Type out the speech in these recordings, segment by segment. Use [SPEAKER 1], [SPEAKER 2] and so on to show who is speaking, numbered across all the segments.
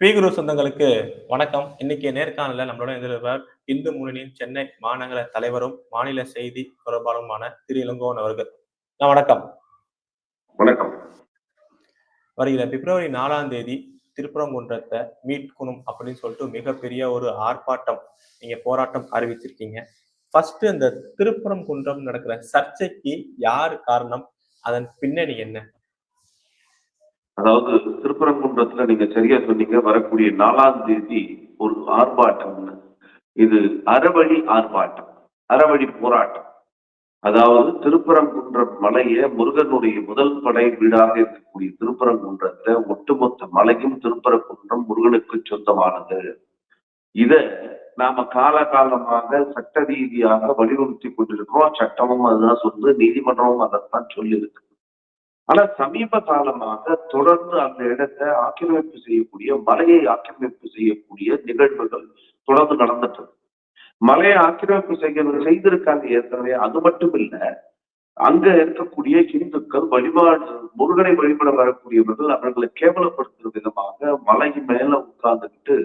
[SPEAKER 1] பீகுரு சொந்தங்களுக்கு வணக்கம். இன்னைக்கு நேர்காணல நம்மளோட எதிர்வர் இந்து முன்னணியின் சென்னை மாநகர தலைவரும் மாநில செய்தி தொடர்பாளருமான திரு. இளங்கோவன் அவர்கள். நான் வணக்கம்.
[SPEAKER 2] வணக்கம்.
[SPEAKER 1] வருகிற பிப்ரவரி நாலாம் தேதி திருப்பரங்குன்றத்தை மீட்கணும் அப்படின்னு சொல்லிட்டு மிகப்பெரிய ஒரு ஆர்ப்பாட்டம் நீங்க போராட்டம் அறிவிச்சிருக்கீங்க. ஃபர்ஸ்ட் இந்த திருப்பரங்குன்றம் நடக்கிற சர்ச்சைக்கு யார் காரணம்? அதன் பின்னணி என்ன?
[SPEAKER 2] அதாவது திருப்பரங்குன்றத்துல நீங்க சரியா சொன்னீங்க வரக்கூடிய நாலாம் தேதி ஒரு ஆர்ப்பாட்டம் இது அறவழி ஆர்ப்பாட்டம் அறவழி போராட்டம். அதாவது திருப்பரங்குன்றம் மலைய முருகனுடைய முதல் படை வீடாக இருக்கக்கூடிய திருப்பரங்குன்றத்தை ஒட்டுமொத்த மலையும் திருப்பரங்குன்றம் முருகனுக்கு சொந்தமானது. இத நாம காலகாலமாக சட்ட ரீதியாக வலியுறுத்தி கொண்டிருக்கிறோம். சட்டமும் அதுதான் சொல்லுது நீதிமன்றமும் அதைத்தான் சொல்லியிருக்கு. ஆனா சமீப காலமாக தொடர்ந்து அந்த இடத்தை ஆக்கிரமிப்பு செய்யக்கூடிய மலையை ஆக்கிரமிப்பு செய்யக்கூடிய நிகழ்வுகள் தொடர்ந்து நடந்துட்டு மலையை ஆக்கிரமிப்பு செய்ய செய்திருக்காங்க ஏற்கனவே அது மட்டும் இல்ல அங்க இருக்கக்கூடிய இந்துக்கள் வழிபாடு முருகனை வழிபட வரக்கூடியவர்கள் அவர்களை கேவலப்படுத்துற விதமாக மலை மேல உட்கார்ந்துக்கிட்டு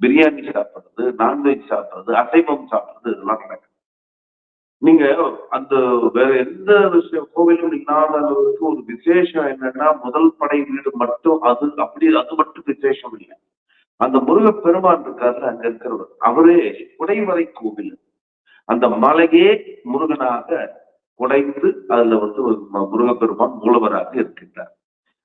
[SPEAKER 2] பிரியாணி சாப்பிடுறது நான்வெஜ் சாப்பிடுறது அசைவம் சாப்பிடுறது இதெல்லாம் நடக்குது. நீங்க அந்த வேற எந்த விஷயம் கோவிலும் இல்லாத அளவுக்கு ஒரு விசேஷம் என்னன்னா முதல் படை வீடு மட்டும் அது அப்படி அது மட்டும் விசேஷம் இல்லை. அந்த முருக பெருமான் இருக்காருல அங்க இருக்கிறவர். அவரே குடைவரை கோவில். அந்த மலையே முருகனாக குடைந்து அதுல வந்து ஒரு முருகப்பெருமான் மூலவராக இருக்கின்றார்.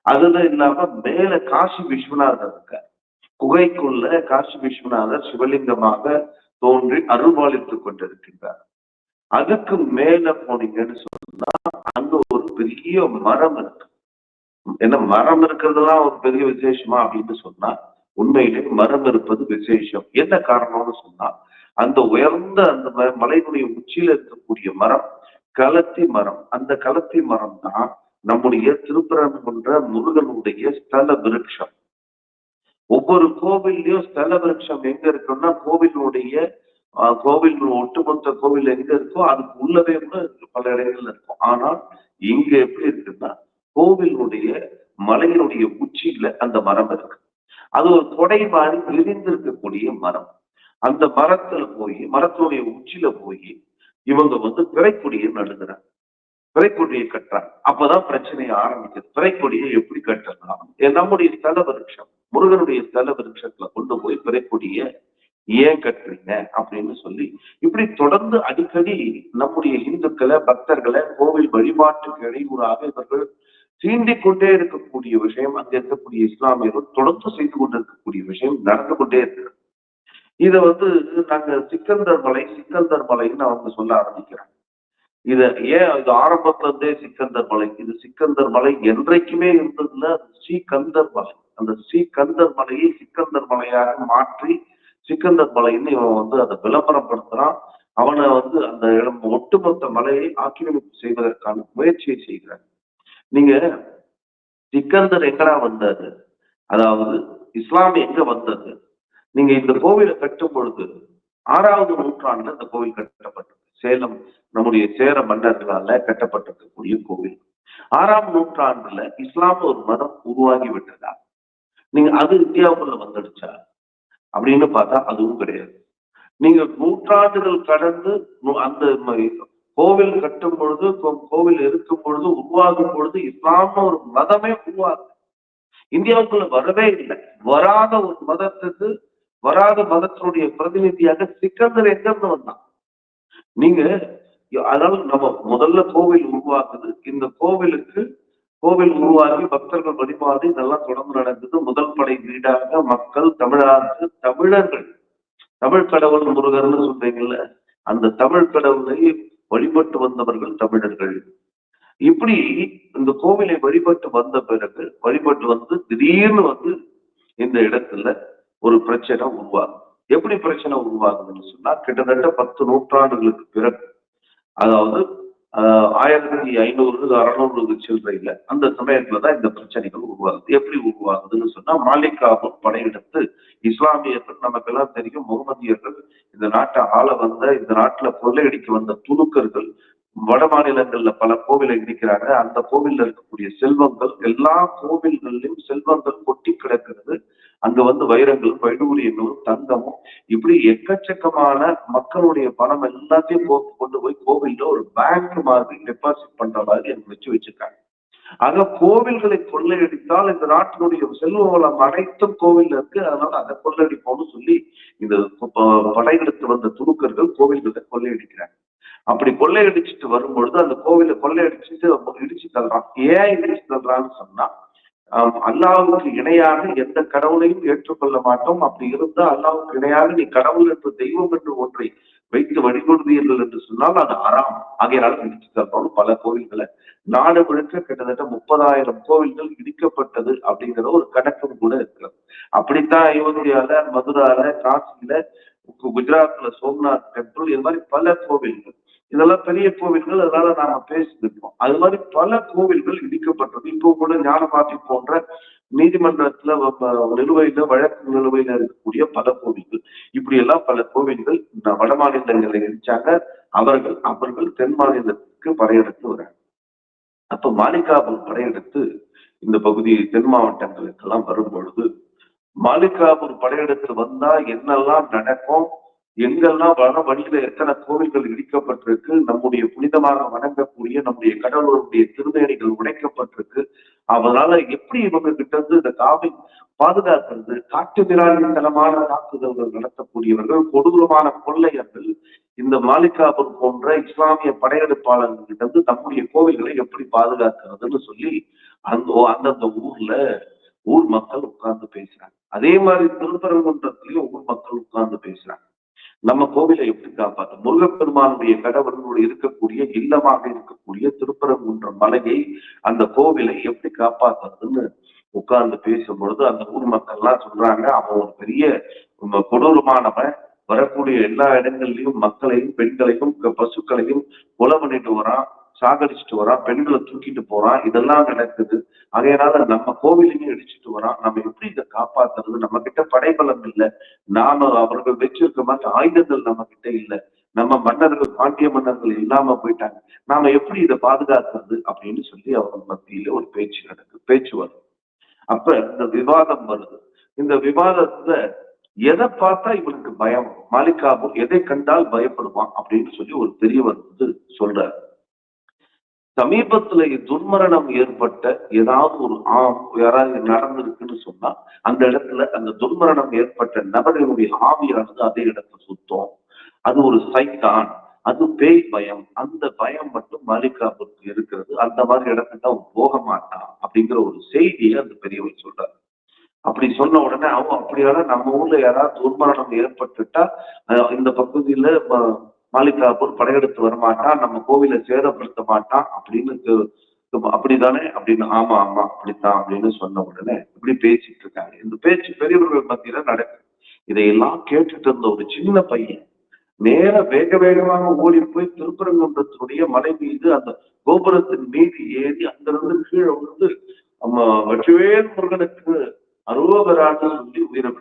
[SPEAKER 2] அதுதான் இல்லாம மேல காசி விஸ்வநாதர் இருக்கார். குகைக்குள்ள காசி விஸ்வநாதர் சிவலிங்கமாக தோன்றி அருள்பாலித்துக் கொண்டிருக்கின்றார். அதுக்கு மேல போனீங்கன்னு சொன்னா அங்க ஒரு பெரிய மரம் இருக்கு. என்ன மரம் இருக்கிறதுலாம் ஒரு பெரிய விசேஷமா அப்படின்னு சொன்னா உண்மையிலே மரம் இருப்பது விசேஷம். என்ன காரணம்னு சொன்னா அந்த உயர்ந்த அந்த ம- மலையினுடைய உச்சியில இருக்கக்கூடிய மரம் களத்தி மரம். அந்த களத்தி மரம் தான் நம்முடைய திருப்பரங்குன்ற முருகனுடைய ஸ்தல விருட்சம். ஒவ்வொரு கோவில்லையும் ஸ்தல விருட்சம் எங்க இருக்குன்னா கோவிலுடைய கோவில் ஒட்டுமொத்த கோவில் எங்க இருக்கோ அதுக்கு உள்ளவே கூட பல இடங்கள்ல இருக்கும். ஆனால் இங்க எப்படி இருக்குன்னா கோவிலுடைய மலையினுடைய உச்சியில அந்த மரம் இருக்கு. அது ஒரு கொடை மாதிரி விரிந்திருக்கக்கூடிய மரம். அந்த மரத்துல போய் மரத்தினுடைய உச்சியில போய் இவங்க வந்து பிறைக்குடியை நடுகிறாங்க பிறைக்குடியை கட்டுறாங்க. அப்பதான் பிரச்சனையை ஆரம்பிக்குது. பிறைக்குடியை எப்படி கட்டலாம்? நம்முடைய ஸ்தல விருட்சம் முருகனுடைய ஸ்தல விருட்சத்துல கொண்டு போய் பிறைக்கொடியை ஏன் கட்டுறீங்க அப்படின்னு சொல்லி இப்படி தொடர்ந்து அடிக்கடி நம்முடைய இந்துக்களை பக்தர்களை கோவில் வழிபாட்டுக்கு இடையூறாக இவர்கள் தீண்டிக் கொண்டே இருக்கக்கூடிய விஷயம் அங்க இருக்கக்கூடிய இஸ்லாமியர்கள் தொடர்ந்து செய்து கொண்டிருக்கக்கூடிய விஷயம் நடந்து கொண்டே இருக்கு இத வந்து நாங்க சிக்கந்தர் மலை சிக்கந்தர் மலைன்னு அவங்க சொல்ல ஆரம்பிக்கிறாங்க. இத ஏன் இது ஆரம்பத்துல இருந்தே சிக்கந்தர் மலை? இது சிக்கந்தர் மலை என்றைக்குமே இருந்ததுல அது ஸ்ரீகந்தர் மலை. அந்த ஸ்ரீகந்தர் மலையை சிக்கந்தர் மலையாக மாற்றி சிக்கந்தர் மலைன்னு இவன் வந்து அதை விளம்பரப்படுத்துறான். அவனை வந்து அந்த இடம் ஒட்டுமொத்த மலையை ஆக்கிரமிப்பு செய்வதற்கான முயற்சியை செய்கிறான் நீங்க சிக்கந்தர் எங்கடா வந்தாரு அதாவது இஸ்லாம் எங்க வந்தது? நீங்க இந்த கோவிலை கட்டும் பொழுது ஆறாவது நூற்றாண்டுல இந்த கோவில் கட்டப்பட்டது. சேலம் நம்முடைய சேர மன்னர்களால கட்டப்பட்டிருக்கக்கூடிய கோவில். ஆறாம் நூற்றாண்டுல இஸ்லாம் ஒரு மதம் உருவாகி விட்டதா? நீங்க அது இந்தியாவுக்குள்ள வந்துடுச்சா? அப்படின்னு பார்த்தா அதுவும் கிடையாது. நீங்க நூற்றாண்டுகள் கடந்து அந்த கோவில் கட்டும் பொழுது கோவில் இருக்கும் பொழுது உருவாகும் பொழுது இஸ்லாம்னு ஒரு மதமே உருவாகுது இந்தியாவுக்குள்ள வரவே இல்லை. வராத ஒரு மதத்துக்கு வராத மதத்தினுடைய பிரதிநிதியாக சிக்கந்தர் எங்கிருந்து வந்தான். நீங்க அதனால நம்ம முதல்ல கோவில் உருவாக்குது. இந்த கோவிலுக்கு கோவில் உருவாகி பக்தர்கள் வழிபாடு இதெல்லாம் தொடர்ந்து நடந்தது. முதல் படை வீடாக மக்கள் தமிழாக தமிழர்கள். தமிழ் கடவுள் முருகர்னு சொல்றீங்கல்ல அந்த தமிழ் கடவுளை வழிபட்டு வந்தவர்கள் தமிழர்கள். இப்படி இந்த கோவிலை வழிபட்டு வந்த பிறகு வழிபட்டு வந்து திடீர்னு வந்து இந்த இடத்துல ஒரு பிரச்சனை உருவாகும் எப்படி பிரச்சனை உருவாகுதுன்னு சொன்னா கிட்டத்தட்ட பத்து நூற்றாண்டுகளுக்கு பிறகு. அதாவது ஆயிரத்தி ஐநூறு அறுநூறு சில்லறையில அந்த சமயத்துலதான் இந்த பிரச்சனைகள் உருவாகுது. எப்படி உருவாகுதுன்னு சொன்னா மாலிகாபூர் படையெடுத்து இஸ்லாமியர்கள் நமக்கெல்லாம் தெரியும் முகமதியர்கள் இந்த நாட்டை ஆள வந்த இந்த நாட்டுல கொள்ளையடிக்க வந்த துணுக்கர்கள் வட மாநிலங்கள்ல பல கோவிலை இடிக்கிறாங்க அந்த கோவில்ல இருக்கக்கூடிய செல்வங்கள் எல்லா கோவில்கள்லயும் செல்வங்கள் கொட்டி கிடக்கிறது. அங்க வந்து வைரங்களும் வைடூரியங்களும் தங்கமும் இப்படி எக்கச்சக்கமான மக்களுடைய பணம் எல்லாத்தையும் போ- கொண்டு போய் கோவில்ல ஒரு பேங்க் மாதிரி டெபாசிட் பண்ற மாதிரி எனக்கு வச்சு வச்சிருக்காங்க. ஆக கோவில்களை கொள்ளையடித்தால் இந்த நாட்டினுடைய செல்வ வளம் அனைத்தும் கோவில்ல இருக்கு. அதனால அதை கொள்ளையடிப்போம்னு சொல்லி இந்த படையெடுத்து வந்த துணுக்கர்கள் கோவில்களை கொள்ளையடிக்கிறாங்க. அப்படி கொள்ளையடிச்சுட்டு வரும்பொழுது அந்த கோவிலை கொள்ளையடிச்சிட்டு இடிச்சு தள்ளுறான். ஏன் இடிச்சு தள்ளுறான்னு சொன்னா அல்லாவுக்கு இணையாக எந்த கடவுளையும் ஏற்றுக்கொள்ள மாட்டோம். அப்படி இருந்தா அல்லாவுக்கு இணையாக நீ கடவுள் என்று தெய்வம் என்று ஒன்றை வைத்து வழிபடுவீர்கள் என்று சொன்னால் அது அறாம் ஆகையினால இடிச்சு தள்ளுறோம் பல கோவில்களை. நாடு முழுக்க கிட்டத்தட்ட முப்பதாயிரம் கோவில்கள் இடிக்கப்பட்டது அப்படிங்கிற ஒரு கணக்கும் கூட இருக்கிறது. அப்படித்தான் அயோத்தியால மதுரால காசியில குஜராத்ல சோம்நாத் டெம்பிள் இது மாதிரி பல கோவில்கள். இதெல்லாம் பெரிய கோவில்கள் அதனால நாம பேசியிருக்கோம் அது மாதிரி பல கோவில்கள் இடிக்கப்பட்டது. இப்போ கூட ஞானபாட்டி போன்ற நீதிமன்றத்துல நிலுவையில வழக்கு நிலுவையில இருக்கக்கூடிய பல கோவில்கள். இப்படி எல்லாம் பல கோவில்கள் இந்த வட மாநிலங்களில் இடிச்சாங்க. அவர்கள் அவர்கள் தென் மாநிலத்துக்கு படையெடுத்து வராங்க. அப்ப மாலிகாபூர் படையெடுத்து இந்த பகுதி தென் மாவட்டங்களுக்கெல்லாம் வரும் பொழுது மாலிகாபூர் படையெடுத்து வந்தா என்னெல்லாம் நடக்கும்? எங்கெல்லாம் வன வழியில எத்தனை கோவில்கள் இடிக்கப்பட்டிருக்கு நம்முடைய புனிதமாக வணங்கக்கூடிய நம்முடைய கடவுளுடைய திருமேனிகள் உடைக்கப்பட்டிருக்கு. அதனால எப்படி இவங்க கிட்ட இருந்து இந்த காவை பாதுகாக்கிறது காட்டு மிராண்டித்தனமான தாக்குதல்கள் நடத்தக்கூடியவர்கள் கொடூரமான கொள்ளையர்கள் இந்த மாலிகாபூர் போன்ற இஸ்லாமிய படையெடுப்பாளர்கிட்ட இருந்து தம்முடைய கோவில்களை எப்படி பாதுகாக்கிறதுன்னு சொல்லி அந்த அந்தந்த ஊர்ல ஊர் மக்கள் உட்கார்ந்து பேசுறாங்க. அதே மாதிரி திருப்பரங்குன்றத்திலயும் ஊர் மக்கள் உட்கார்ந்து பேசுறாங்க. நம்ம கோவிலை எப்படி காப்பாற்ற முருகப்பெருமானுடைய கடவுளோடு இருக்கக்கூடிய இல்லமாக இருக்கக்கூடிய திருப்பரங்குன்ற மலையை அந்த கோவிலை எப்படி காப்பாத்துறதுன்னு உட்கார்ந்து பேசும் பொழுது அந்த ஊர் மக்கள் எல்லாம் சொல்றாங்க. அவன் ஒரு பெரிய கொடூரமானவன். வரக்கூடிய எல்லா இடங்கள்லயும் மக்களையும் பெண்களையும் பசுக்களையும் கொலை பண்ணிட்டு வரான். சாகடிச்சுட்டு வரான் பெண்களை தூக்கிட்டு போறான் இதெல்லாம் நடக்குது. அதையனால நம்ம கோவிலையும் இடிச்சிட்டு வரான். நம்ம எப்படி இதை காப்பாத்துறது? நம்ம கிட்ட படைபலம் இல்லை. நாம அவர்கள் வச்சிருக்க மாதிரி ஆயுதங்கள் நம்ம கிட்ட இல்லை. நம்ம மன்னர்கள் பாண்டிய மன்னர்கள் இல்லாம போயிட்டாங்க. நாம எப்படி இதை பாதுகாக்கிறது அப்படின்னு சொல்லி அவங்க மத்தியில ஒரு பேச்சு நடக்குது பேச்சு வருது அப்ப இந்த விவாதம் வருது. இந்த விவாதத்துல எதை பார்த்தா இவனுக்கு பயம் மாலிகாபூர் எதை கண்டால் பயப்படுவான் அப்படின்னு சொல்லி ஒரு பெரியவர் வந்து சொல்றாரு. சமீபத்துல துர்மரணம் ஏற்பட்ட ஏதாவது ஒரு ஆம் யாராவது நடந்திருக்குன்னு சொன்னா அந்த இடத்துல அந்த துர்மரணம் ஏற்பட்ட நபரினுடைய ஆவியானது அதே இடத்துல சுத்தம். அது ஒரு சைத்தான். அது பேய் பயம். அந்த பயம் மட்டும் மாலிகாவுக்கு இருக்கிறது. அந்த மாதிரி இடத்துக்கு அவன் போக மாட்டான் அப்படிங்கிற ஒரு செய்தியை அந்த பெரியவர் சொல்றாரு. அப்படி சொன்ன உடனே அவன் அப்படியான நம்ம ஊர்ல யாராவது துர்மரணம் ஏற்பட்டுட்டா இந்த பகுதியில மாலிகாபூர் படையெடுத்து வரமாட்டான் நம்ம கோவிலை சேதப்படுத்த மாட்டான் அப்படின்னு அப்படிதானே? அப்படின்னு ஆமா ஆமா அப்படித்தான் அப்படின்னு சொன்ன உடனே இப்படி பேசிட்டு இருக்காங்க இந்த பேச்சு பெரியவர்கள் மத்தியில நடக்குது. இதையெல்லாம் கேட்டுட்டு இருந்த ஒரு சின்ன பையன் நேர வேக வேகமாக ஓடி போய் திருப்பரங்குன்றத்தினுடைய மலை மீது அந்த கோபுரத்தின் மீது ஏறி அங்கிருந்து கீழே வந்து நம்ம வெற்றிவேல் முருகனுக்கு அரோகரான்னு சொல்லி உயிரை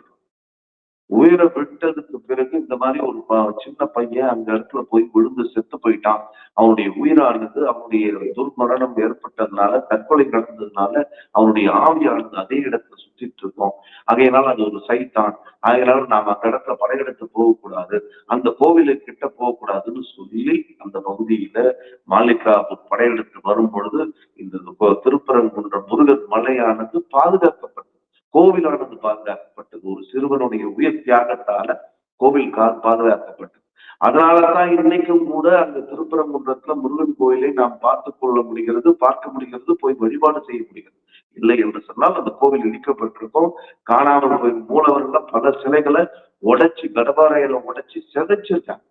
[SPEAKER 2] உயிரை விட்டதுக்கு பிறகு இந்த மாதிரி ஒரு சின்ன பையன் அந்த இடத்துல போய் விழுந்து செத்து போயிட்டான். அவனுடைய உயிரானது அவனுடைய துர்மரணம் ஏற்பட்டதுனால தற்கொலை நடந்ததுனால அவனுடைய ஆவியானது அதே இடத்துல சுத்திட்டு இருக்கோம். ஆகையினால அது ஒரு சைத்தான். ஆகையினால நாம அந்த இடத்துல படையெடுத்து போகக்கூடாது. அந்த கோவிலு கிட்ட போகக்கூடாதுன்னு சொல்லி அந்த பகுதியில மாலிகாபு படையெடுத்து வரும் பொழுது இந்த திருப்பரங்குன்ற முருகன் மலையானது பாதுகாக்கப்பட்டது. கோவிலானது பாதுகாக்கப்பட்டது ஒரு சிறுவனுடைய உயிர் தியாகத்தால கோவில் கால் பாதுகாக்கப்பட்டது. அதனாலதான் இன்னைக்கும் கூட அந்த திருப்பரங்குன்றத்துல முருகன் கோயிலை நாம் பார்த்து கொள்ள முடிகிறது பார்க்க முடிகிறது போய் வழிபாடு செய்ய முடிகிறது. இல்லை என்று சொன்னால் அந்த கோவில் இடிக்கப்பட்டிருக்கும். காணாமல் போய் மூலவர்கள் பல சிலைகளை உடைச்சு கடபாறையில உடைச்சு சிதைச்சிருக்காங்க.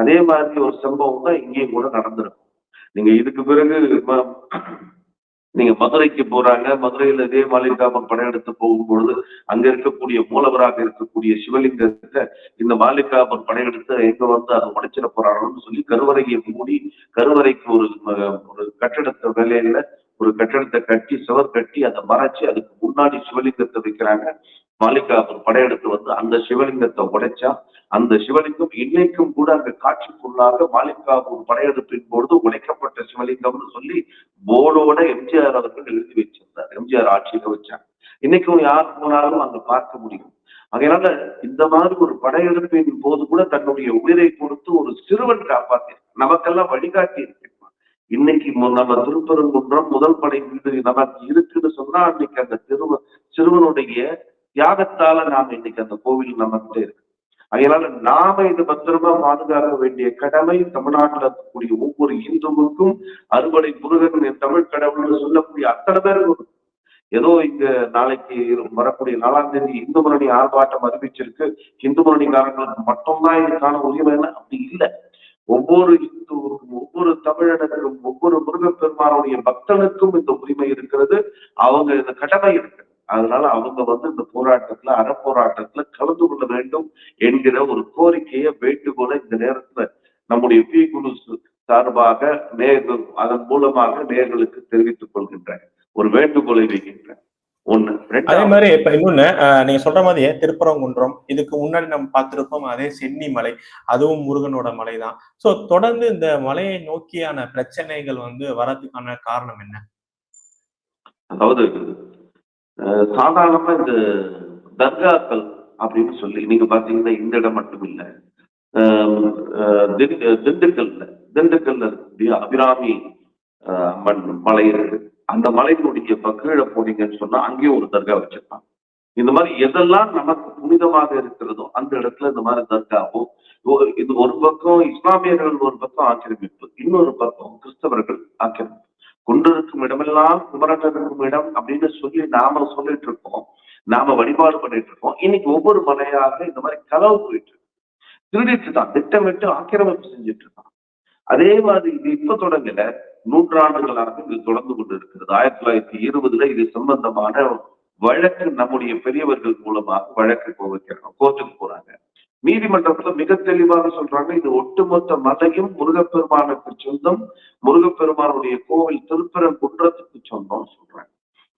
[SPEAKER 2] அதே மாதிரி ஒரு சம்பவம் தான் இங்கேயும் கூட நடந்திருக்கும். நீங்க இதுக்கு பிறகு நீங்க மதுரைக்கு போறாங்க மதுரையில இதே படையெடுத்து போகும்பொழுது அங்க இருக்கக்கூடிய மூலவராக இருக்கக்கூடிய சிவலிங்கத்தை இந்த மாலிகாபம் படையெடுத்து எங்க வந்து அதை உடைச்சிட போறாங்கன்னு சொல்லி கருவறையை மூடி கருவறைக்கு ஒரு ஒரு கட்டிடத்த வேலையில ஒரு கட்டிடத்தை கட்டி சுவர் கட்டி அதை மறைச்சு அதுக்கு முன்னாடி சிவலிங்கத்தை வைக்கிறாங்க. மாலிகாபூர் படையெடுத்து வந்து அந்த சிவலிங்கத்தை உடைச்சா அந்த சிவலிங்கம் இன்னைக்கும் கூட அங்க காட்சிக்குள்ளாக மாலிகாபூர் படையெடுப்பின் பொழுது உடைக்கப்பட்ட சிவலிங்கம்னு சொல்லி போர்டோட எம்ஜிஆர் அவர்கள் எழுதி வச்சிருந்தார். எம்ஜிஆர் ஆட்சியில வச்சாங்க. இன்னைக்கும் யார் போனாலும் அங்க பார்க்க முடியும். அதனால இந்த மாதிரி ஒரு படையெடுப்பின் போது கூட தன்னுடைய உயிரை கொடுத்து ஒரு சிறுவன் காப்பாத்தி நமக்கெல்லாம் வழிகாட்டி இருக்கு இன்னைக்கு நம்ம திருப்பரங்குன்றம் முதல் படை வீடு நமக்கு இருக்குன்னு சொன்னா அன்னைக்கு அந்த திருவ சிறுவனுடைய தியாகத்தால நாம இன்னைக்கு அந்த கோவில் நம்மகிட்ட இருக்கு அதனால நாம இது பத்திரமா பாதுகாக்க வேண்டிய கடமை தமிழ்நாட்டில் இருக்கக்கூடிய ஒவ்வொரு இந்துவுக்கும் அறுவடை முருகன் என் தமிழ் கடவுள்னு சொல்லக்கூடிய அத்தனை பேருக்கும். ஏதோ இங்க நாளைக்கு வரக்கூடிய நாலாம் தேதி இந்து முரணி ஆர்ப்பாட்டம் அறிவிச்சிருக்கு. இந்து முன்னணிக்காரங்களுக்கு மட்டும்தான் இதுக்கான உரிமை என்ன? அப்படி இல்லை. ஒவ்வொரு இந்துவுக்கும் ஒவ்வொரு தமிழனுக்கும் ஒவ்வொரு முருகப்பெருமானுடைய பக்தனுக்கும் இந்த உரிமை இருக்கிறது. அவங்க இந்த கடமை இருக்கு. அதனால அவங்க வந்து இந்த போராட்டத்துல அறப்போராட்டத்துல கலந்து கொள்ள வேண்டும் என்கிற ஒரு கோரிக்கையை வேண்டுகோளை இந்த நேரத்துல நம்முடைய பி. குழு சார்பாக நேர்கள் அதன் மூலமாக நேர்களுக்கு தெரிவித்துக் கொள்கின்றேன். ஒரு வேண்டுகோளை வைக்கின்றேன். ஒண்ணு.
[SPEAKER 1] அதே மாதிரி இப்ப இன்னொன்னு நீங்க சொல்ற மாதிரியே திருப்பரங்குன்றம் இதுக்கு முன்னாடி நம்ம பார்த்திருப்போம் அதே சென்னி மலை அதுவும் முருகனோட மலை தான் சோ தொடர்ந்து இந்த மலையை நோக்கியான பிரச்சனைகள் வந்து வரதுக்கான காரணம் என்ன?
[SPEAKER 2] அதாவது சாதாரணமா இந்த தர்காக்கள் அப்படின்னு சொல்லி நீங்க பாத்தீங்கன்னா இந்த இடம் மட்டும் இல்லை. திண்டு- திண்டுக்கல்ல திண்டுக்கல்ல இருக்கக்கூடிய அபிராமி அஹ், அம்மன் மலை இருக்கு. அந்த மலையினுடைய கீழே போனீங்கன்னு சொன்னா அங்கேயும் ஒரு தர்கா வச்சிருப்பாங்க. இந்த மாதிரி எதெல்லாம் நமக்கு புனிதமாக இருக்கிறதோ அந்த இடத்துல இந்த மாதிரி தர்காவும் ஒரு- இது ஒரு பக்கம் இஸ்லாமியர்கள் ஒரு பக்கம் ஆக்கிரமிப்பு இன்னொரு பக்கம் கிறிஸ்தவர்கள் ஆக்கிரமிப்பு. கொண்டிருக்கும் இடமெல்லாம் குமரன் இருக்கும் இடம் அப்படின்னு சொல்லி நாம சொல்லிட்டு இருக்கோம். நாம வழிபாடு பண்ணிட்டு இருக்கோம். இன்னைக்கு ஒவ்வொரு மலையாக இந்த மாதிரி கலவு போயிட்டு இருக்கு. திருடிட்டு தான் திட்டமிட்டு ஆக்கிரமிப்பு செஞ்சுட்டு இருக்கான். அதே மாதிரி இது இப்ப தொடங்கல. நூற்றாண்டுகளாக இது தொடர்ந்து கொண்டு இருக்கிறது ஆயிரத்தி தொள்ளாயிரத்தி இருபதுல இது சம்பந்தமான வழக்கு நம்முடைய பெரியவர்கள் மூலமாக வழக்கு போக வைக்கிறாங்க. கோர்ட்டுக்கு போறாங்க. நீதிமன்றத்துல மிக தெளிவாக சொல்றாங்க இது ஒட்டுமொத்த மலையும் முருகப்பெருமானுக்கு சொந்தம் முருகப்பெருமானுடைய கோவில் திருப்பரங்குன்றத்துக்கு சொந்தம் சொல்றாங்க.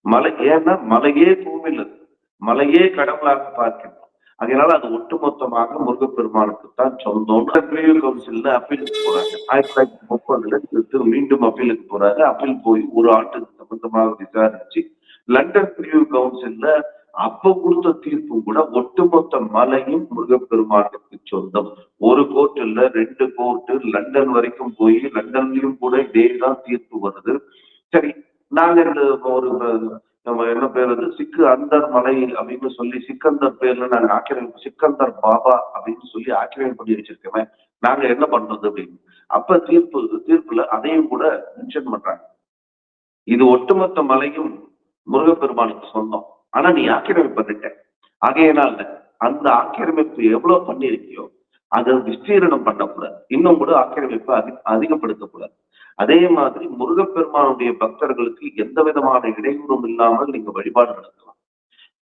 [SPEAKER 2] மலை ஏன்னா மலையே கோவில் அது. மலையே கடவுளாக பார்க்கின்றோம். அதனால அது ஒட்டுமொத்தமாக முருகப்பெருமானுக்கு தான் சொந்தம் பிரிவு கவுன்சில்ல அப்பீலுக்கு போறாங்க. ஆயிரத்தி தொள்ளாயிரத்தி முப்பதுல திரு மீண்டும் அப்பீலுக்கு போறாரு. அப்பீல் போய் ஒரு ஆண்டுக்கு சம்பந்தமாக விசாரிச்சு லண்டன் பிரிவு கவுன்சில்ல அப்ப கொடுத்த தீர்ப்பும் கூட ஒட்டுமொத்த மலையும் முருகப்பெருமானுக்கு சொந்தம். ஒரு கோர்ட் இல்ல ரெண்டு கோர்ட்டு லண்டன் வரைக்கும் போய் லண்டன்லயும் கூட இதேதான் தீர்ப்பு வருது. சரி நாங்க ஒரு நம்ம என்ன பேர் வந்து சிக்கு அந்தர் மலை அப்படின்னு சொல்லி சிக்கந்தர் பேர்ல நாங்க ஆக்கிரமிப்பு சிக்கந்தர் பாபா அப்படின்னு சொல்லி ஆக்கிரமிப்பு பண்ணி வச்சிருக்கோமே. நாங்க என்ன பண்றது அப்படின்னு? அப்ப தீர்ப்பு தீர்ப்புல அதையும் கூட மென்ஷன் பண்றாங்க. இது ஒட்டுமொத்த மலையும் முருகப்பெருமானுக்கு சொந்தம். ஆனா நீ ஆக்கிரமிப்பு பண்ணிட்ட ஆகையினால அந்த ஆக்கிரமிப்பு எவ்வளவு பண்ணிருக்கியோ அதை விஸ்தீரணம் பண்ணக்கூடாது. இன்னும் கூட ஆக்கிரமிப்பு அதி அதிகப்படுத்தக்கூடாது. அதே மாதிரி முருகப்பெருமானுடைய பக்தர்களுக்கு எந்த விதமான இடையூறும் இல்லாமல் நீங்க வழிபாடு நடத்தலாம்.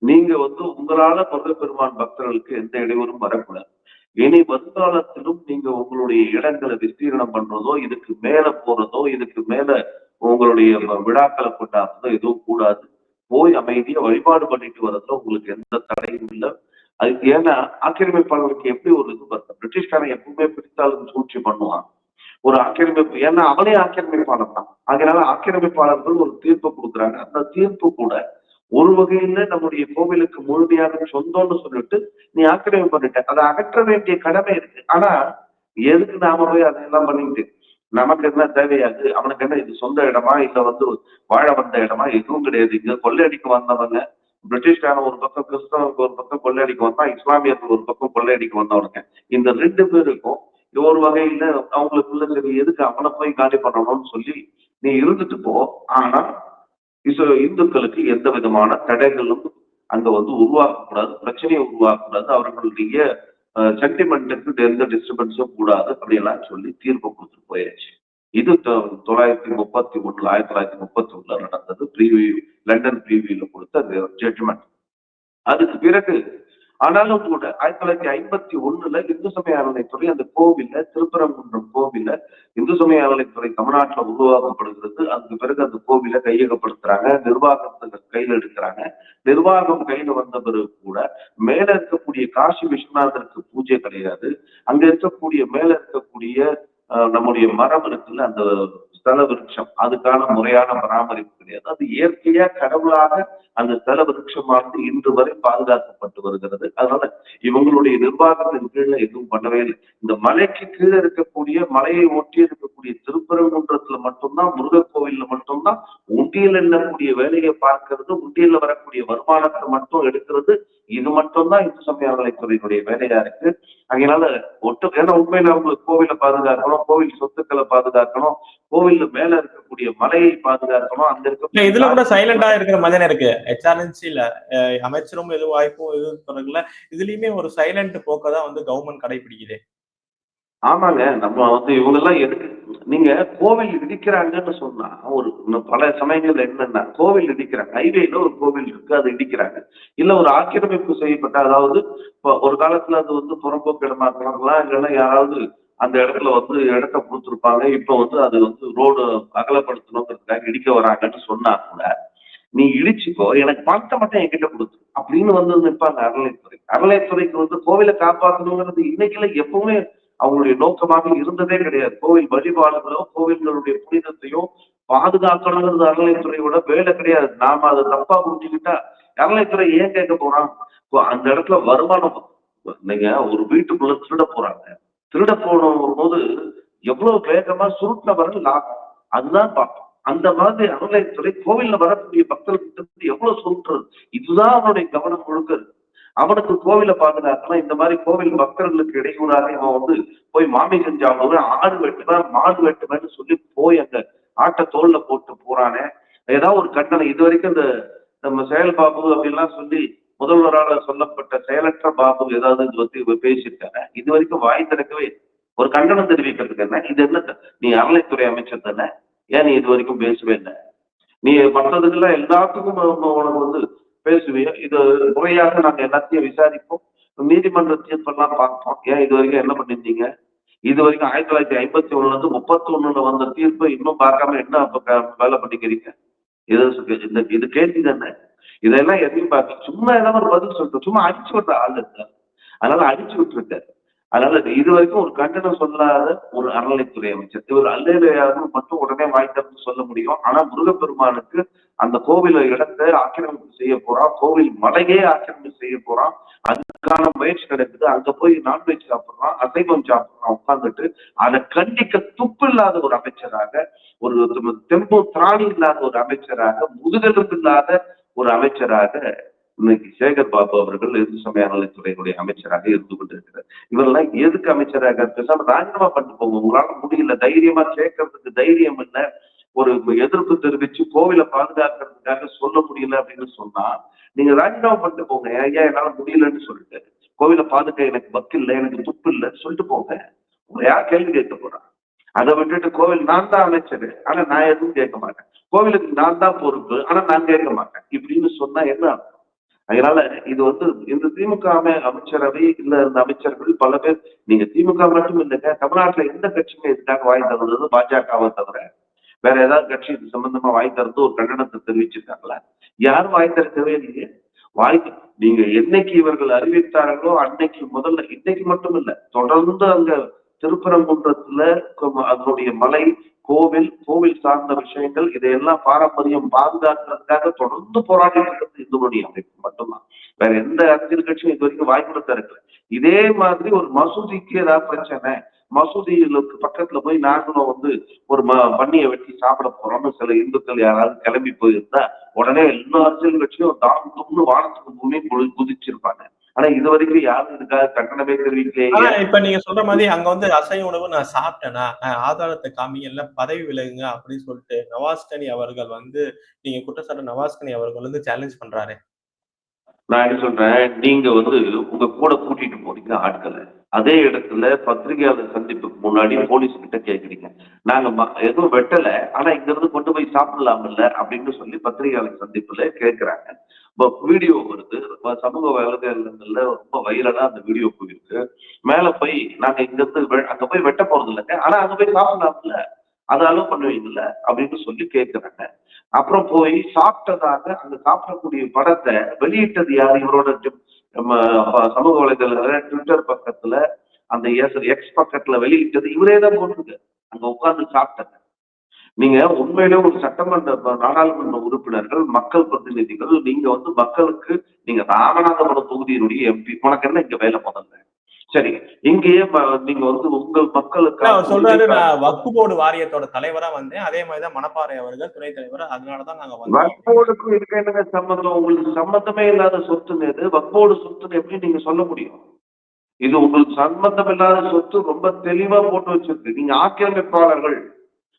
[SPEAKER 2] நீங்க வந்து உங்களால முருகப்பெருமான் பக்தர்களுக்கு எந்த இடையூறும் வரக்கூடாது. இனி வருங்காலத்திலும் நீங்க உங்களுடைய இடங்களை விஸ்தீரணம் பண்றதோ இதுக்கு மேல போறதோ இதுக்கு மேல உங்களுடைய விழாக்களை கொண்டாடுறதோ எதுவும் கூடாது. போய் அமைதியா வழிபாடு பண்ணிட்டு வர்றதுல உங்களுக்கு எந்த தடையும் இல்லை. அதுக்கு ஏன்னா ஆக்கிரமிப்பாளருக்கு எப்படி ஒரு இது வருது? பிரிட்டிஷ்காரன் எப்பவுமே பிடித்தாலும் சூழ்ச்சி பண்ணுவான். ஒரு ஆக்கிரமிப்பு ஏன்னா அவனே ஆக்கிரமிப்பாளர் தான். அதனால ஆக்கிரமிப்பாளர்கள் ஒரு தீர்ப்பு கொடுக்குறாங்க. அந்த தீர்ப்பு கூட ஒரு வகையில நம்முடைய கோவிலுக்கு முழுமையாக சொந்தம்னு சொல்லிட்டு நீ ஆக்கிரமிப்பு பண்ணிட்ட. அதை அகற்ற வேண்டிய கடமை இருக்கு. ஆனா எதுக்கு நாம போய் அதையெல்லாம் பண்ணிட்டு நமக்கு என்ன தேவையாது? அவனுக்கு என்ன இது சொந்த இடமா? இல்ல வந்து வாழ வந்த இடமா? எதுவும் கிடையாது. இங்க கொள்ளையடிக்க வந்தவங்க பிரிட்டிஷ்காரன் ஒரு பக்கம் கிறிஸ்தவனுக்கு ஒரு பக்கம் கொள்ளையடிக்க வந்தான் இஸ்லாமியர்கள் ஒரு பக்கம் கொள்ளையடிக்க வந்தவனுங்க. இந்த ரெண்டு பேருக்கும் ஒரு வகையில அவங்களுக்குள்ள சரி எதுக்கு அவனை போய் காலி பண்ணணும்னு சொல்லி நீ இருந்துட்டு போ. ஆனா இசு இந்துக்களுக்கு எந்த விதமான தடைகளும் அங்க வந்து உருவாக்கக்கூடாது பிரச்சனையை உருவாக்கக்கூடாது அவர்களுடைய சென்டிமெண்ட்டுக்கு எந்த டிஸ்டர்பன்ஸும் கூடாது அப்படியெல்லாம் சொல்லி தீர்ப்பு கொடுத்துட்டு போயாச்சு. இது தொள்ளாயிரத்தி முப்பத்தி ஒண்ணுல ஆயிரத்தி தொள்ளாயிரத்தி முப்பத்தி ஒண்ணுல நடந்தது. ப்ரீவியூ லண்டன் ப்ரீவியூல கொடுத்த ஜட்ஜ்மெண்ட் அதுக்கு பிறகு ஆனாலும் கூட ஆயிரத்தி தொள்ளாயிரத்தி ஐம்பத்தி ஒண்ணுல இந்து சமய அறநிலைத்துறை அந்த கோவில்ல திருப்பரங்குன்றம் கோவில்ல இந்து சமய அறநிலைத்துறை தமிழ்நாட்டுல உருவாக்கப்படுகிறது. அதுக்கு பிறகு அந்த கோவிலை கையகப்படுத்துறாங்க நிர்வாகத்தை கையில் எடுக்கிறாங்க. நிர்வாகம் கையில வந்த பிறகு கூட மேல இருக்கக்கூடிய காசி விஸ்வநாதருக்கு பூஜை கிடையாது. அங்க இருக்கக்கூடிய மேல இருக்கக்கூடிய நம்முடைய மரம் இருக்குல்ல அந்த ஸ்தல விருட்சம் அதுக்கான முறையான பராமரிப்பு கிடையாது. அது இயற்கையா கடவுளாக அந்த ஸ்தல விருட்சமானது இன்று வரை பாதுகாக்கப்பட்டு வருகிறது. அதனால இவங்களுடைய நிர்வாகத்தின் கீழே எதுவும் பண்ணவே இல்லை. இந்த மலைக்கு கீழே இருக்கக்கூடிய மலையை ஒட்டி இருக்கக்கூடிய திருப்பரங்குன்றத்துல மட்டும்தான் முருகர் கோவில்ல மட்டும்தான் உண்டியல் எண்ணக்கூடிய வேலையை பார்க்கிறது உண்டியல்ல வரக்கூடிய வருமானத்தை மட்டும் எடுக்கிறது இது மட்டும்தான் இந்து சமய அறநிலைத்துறையினுடைய வேலையா இருக்கு. அதனால ஒட்டு ஏன்னா உண்மையில அவங்க கோவிலை பாதுகாக்கணும் கோவில் சொத்துக்களை பாதுகாக்கணும் கோவில்ல மேல இருக்கக்கூடிய மலையை பாதுகாக்கணும் அங்க
[SPEAKER 1] இல்ல இதுல கூட
[SPEAKER 2] இருக்க
[SPEAKER 1] சைலண்டா இருக்கிற மாதிரி இருக்கு. ஹெச்ஆர்என்சில அமைச்சரும் எதுவும் வாய்ப்பும் எதுவும் தொடங்கல. இதுலயுமே ஒரு சைலண்ட் போக்க தான் வந்து கவர்மெண்ட் கடைபிடிக்குது.
[SPEAKER 2] ஆமாங்க நம்ம வந்து இவங்க எல்லாம் எதுக்கு நீங்க கோவில் இடிக்கிறாங்கன்னு சொன்னா ஒரு பல சமயங்கள்ல என்னன்னா கோவில் இடிக்கிறாங்க. ஹைவேல ஒரு கோவில் இருக்கு அதை இடிக்கிறாங்க. இல்ல ஒரு ஆக்கிரமிப்பு செய்யப்பட்ட அதாவது ஒரு காலத்துல அது வந்து புறம்போக்கு இடமா இருக்கலாம் இல்லைன்னா யாராவது அந்த இடத்துல வந்து இடத்த கொடுத்துருப்பாங்க. இப்ப வந்து அது வந்து ரோடு அகலப்படுத்தணுங்கிறதுக்காக இடிக்க வராங்கன்னு சொன்னா கூட நீ இடிச்சுக்கோ எனக்கு பணத்தை மட்டும் என்கிட்ட கொடுத்து. அப்படின்னு வந்து நிற்பாங்க அறநிலைத்துறை அறநிலைத்துறைக்கு வந்து கோவிலை காப்பாற்றணுங்கிறது இன்னைக்குல எப்பவுமே அவங்களுடைய நோக்கமாக இருந்ததே கிடையாது. கோவில் வழிபாடுகளோ கோவில்களுடைய புனிதத்தையோ பாதுகாக்கணுங்கிறது அறநிலைத்துறையோட வேலை கிடையாது. நாம அதை தப்பா புரிஞ்சுக்கிட்டா அறநிலைத்துறை ஏன் கேட்க போறான்? அந்த இடத்துல வருமானம் நீங்க ஒரு வீட்டுக்குள்ள திருட போறாங்க. திருட போது எவ்வளவு வேகமா சுருட்டினவர்கள் லாபம் அதுதான் பார்ப்போம் அந்த மாதிரி அறநிலைத்துறை கோவில்ல வரக்கூடிய பக்தர்கள் எவ்வளவு சுருட்டுறது? இதுதான் அவனுடைய கவனம் முழுக்க இருக்கு. அவனுக்கு கோவிலை பாதுகாக்கணும் இந்த மாதிரி கோவில் பக்தர்களுக்கு இடையூறாக இவன் வந்து போய் மாமி செஞ்சாவது ஆடு வெட்டுவேன் மாடு வெட்டுவேன்னு சொல்லி போய் அங்க ஆட்டை தோல்ல போட்டு போறானே. ஏதாவது ஒரு கண்டனை இது வரைக்கும் இந்த நம்ம செயல் பாபு அப்படின்லாம் சொல்லி முதல்வரால சொல்லப்பட்ட செயலற்ற பாபு ஏதாவது இது வந்து பேசியிருக்காங்க. இது வரைக்கும் வாய் திறக்கவே ஒரு கண்டனம் தெரிவிக்கிறதுக்கு என்ன? இது என்ன நீ அறநிலைத்துறை அமைச்சர் தானே? ஏன் நீ இது வரைக்கும் பேசவே இல்லை? நீ மற்றதுக்கெல்லாம் எல்லாத்துக்கும் உனக்கு வந்து பேசுவிய இது முறையாக நாங்க எல்லாத்தையும் விசாரிப்போம். நீதிமன்ற தீர்ப்பெல்லாம் பார்ப்போம். ஏன் இது வரைக்கும் என்ன பண்ணிருந்தீங்க? இது வரைக்கும் ஆயிரத்தி தொள்ளாயிரத்தி ஐம்பத்தி ஒண்ணுல இருந்து முப்பத்தி ஒண்ணுல வந்த தீர்ப்பு இன்னும் பார்க்காம என்ன வேலை பண்ணிக்கிறீங்க? இது இந்த இது கேள்வி தானே? இதெல்லாம் எதையும் பார்க்க சும்மா ஏதாவது ஒரு பதில் சொல்லிட்டு சும்மா அடிச்சு விடுற ஆள் இருக்கார் அதனால அடிச்சு விட்டுருக்காரு அதனால இது வரைக்கும் ஒரு கண்டனம் சொல்லாத ஒரு அறநிலைத்துறை அமைச்சர். இவர் அல்லையாரும் மட்டும் உடனே வாய் சொல்ல முடியும். ஆனா முருகப்பெருமானுக்கு அந்த கோவில இடத்தை ஆக்கிரமிப்பு செய்ய போறான். கோவில் மலையே ஆக்கிரமிப்பு செய்ய போறான். அதுக்கான முயற்சி நடக்குது அங்க போய் நான்வெஜ் சாப்பிடுறான். அசைவம் சாப்பிடுறான். உட்கார்ந்துட்டு அதை கண்டிக்க துப்பு இல்லாத ஒரு அமைச்சராக ஒரு தெம்பு திராணி இல்லாத ஒரு அமைச்சராக முதுகெலும்பு இல்லாத ஒரு அமைச்சராக இன்னைக்கு சேகர் பாபு அவர்கள் இந்து சமய அறநிலைத்துறையினுடைய அமைச்சராக இருந்து கொண்டிருக்கிறார். இவரெல்லாம் எதுக்கு அமைச்சராக? பேசாம ராஜினாமா பண்ணிட்டு போங்க. உங்களால முடியல. தைரியமா சேர்க்கறதுக்கு தைரியம் என்ன ஒரு எதிர்ப்பு தெரிவிச்சு கோவிலை பாதுகாக்கிறதுக்காக சொல்ல முடியல அப்படின்னு சொன்னா நீங்க ராஜினாமா பண்ணிட்டு போங்க. ஏன் என்னால முடியலன்னு சொல்லிட்டு. கோவிலை பாதுகாக்க எனக்கு பக்கு இல்லை எனக்கு துப்பு இல்லை. சொல்லிட்டு போங்க. யார் கேள்வி கேட்க போறான் அதை விட்டுட்டு கோவில் நான் தான் அமைச்சர். ஆனா நான் எதுவும் கேட்க மாட்டேன். கோவிலுக்கு நான் தான் பொறுப்பு. ஆனா நான் கேட்க மாட்டேன். இப்படின்னு சொன்னா என்ன அர்த்தம்? அதனால இது வந்து இந்த திமுக அமை- அமைச்சரவை இல்ல இந்த அமைச்சர்கள் பல பேர் நீங்க திமுக மட்டும் இல்லைங்க தமிழ்நாட்டுல எந்த கட்சியுமே இதுக்காக வாய் தந்தது பாஜகவை தவிர வேற ஏதாவது கட்சி இது சம்பந்தமா வாய் திறந்து ஒரு கண்டனத்தை தெரிவிச்சிருக்காங்களா யாரும் வாய் திறக்கவே இல்லையே. வாய் நீங்க என்னைக்கு இவர்கள் அறிவித்தார்களோ அன்னைக்கு முதல்ல இன்னைக்கு மட்டும் இல்ல தொடர்ந்து அங்க திருப்பரங்குன்றத்துல அதனுடைய மலை கோவில் கோவில் சார்ந்த விஷயங்கள் இதையெல்லாம் பாரம்பரியம் பாதுகாக்கிறதுக்காக தொடர்ந்து போராடிட்டு இருக்கிறது இந்துமணி அமைப்பு மட்டும்தான். வேற எந்த அரசியல் கட்சியும் இது வரைக்கும் வாய்ப்பு தரல இதே மாதிரி ஒரு மசூதிக்கு ஏதாவது பிரச்சனை மசூதிகளுக்கு பக்கத்துல போய் நாங்களும் வந்து ஒரு ம பண்ணியை வெட்டி சாப்பிட போறோம்னு சில இந்துக்கள் யாராவது கிளம்பி போயிருந்தா உடனே எல்லா அரசியல் கட்சியும் தாம் தும்னு வானத்துக்கு பூமி குதி- குதிச்சிருப்பாங்க. ஆனா இது வரைக்கும் யாரும் இதுக்காக
[SPEAKER 1] ஆனா
[SPEAKER 2] தெரிவிக்கலையே
[SPEAKER 1] இப்ப நீங்க சொல்ற மாதிரி அங்க வந்து அசைவ உணவு நான் சாப்பிட்டேனா ஆதாரத்தை காமிங்க இல்ல பதவி விலகுங்க அப்படின்னு சொல்லிட்டு நவாஸ்கனி அவர்கள் வந்து நீங்க குற்றச்சாட்டு நவாஸ்கனி அவர்கள் வந்து சேலஞ்ச் பண்றாரு.
[SPEAKER 2] நான் என்ன சொல்றேன் நீங்க வந்து உங்க கூட கூட்டிட்டு போறீங்க ஆட்களை. அதே இடத்துல பத்திரிகையாளர் சந்திப்புக்கு முன்னாடி போலீஸ் கிட்ட கேக்குறீங்க. நாங்க எதுவும் வெட்டல ஆனா இங்க இருந்து கொண்டு போய் சாப்பிடலாம் இல்ல அப்படின்னு சொல்லி பத்திரிகையாளர் சந்திப்புல கேக்குறாங்க. வீடியோ வருது. சமூக வலைதளங்கள்ல ரொம்ப வைரலா அந்த வீடியோ போயிருக்கு. மேல போய் நாங்க இங்க இருந்து வெ- அங்க போய் வெட்ட போறது இல்லைங்க. ஆனா அங்க போய் சாப்பிடலாம்ல. அதை அலோவ் பண்ணுவீங்கல்ல அப்படின்னு சொல்லி கேட்கிறாங்க அப்புறம் போய் சாப்பிட்டதாக அந்த சாப்பிடக்கூடிய படத்தை வெளியிட்டது யார்? இவரோட நம்ம சமூக வலைதளத்துல ட்விட்டர் பக்கத்துல அந்த எக்ஸ் பக்கத்துல வெளியிட்டது இவரே தான் போட்டிருக்கு அங்க உட்கார்ந்து சாப்பிட்டாங்க நீங்க உண்மையிலே ஒரு சட்டமன்ற நாடாளுமன்ற உறுப்பினர்கள் மக்கள் பிரதிநிதிகள் நீங்க வந்து மக்களுக்கு நீங்க ராமநாதபுரம் தொகுதியினுடைய எம்பி உனக்கு என்ன இங்க வேலை முதல்ல? சரி இங்கேயே நீங்க வந்து உங்கள் மக்களுக்கு
[SPEAKER 1] சொல்றாரு நான் போர்டு வாரியத்தோட தலைவரா வந்தேன். அதே மாதிரிதான் மணப்பாறை அவர்கள் துணைத் தலைவர் அதனாலதான் நாங்க வந்தோம்.
[SPEAKER 2] வக்போர்டுக்கும் இதுக்கு என்னங்க சம்பந்தம்? உங்களுக்கு சம்பந்தமே இல்லாத சொத்துன்னு இது. வக்போர்டு சொத்துன்னு எப்படி நீங்க சொல்ல முடியும்? இது உங்களுக்கு சம்பந்தம் இல்லாத சொத்து ரொம்ப தெளிவா போட்டு வச்சிருக்கு. நீங்க ஆக்கிரமிப்பாளர்கள்.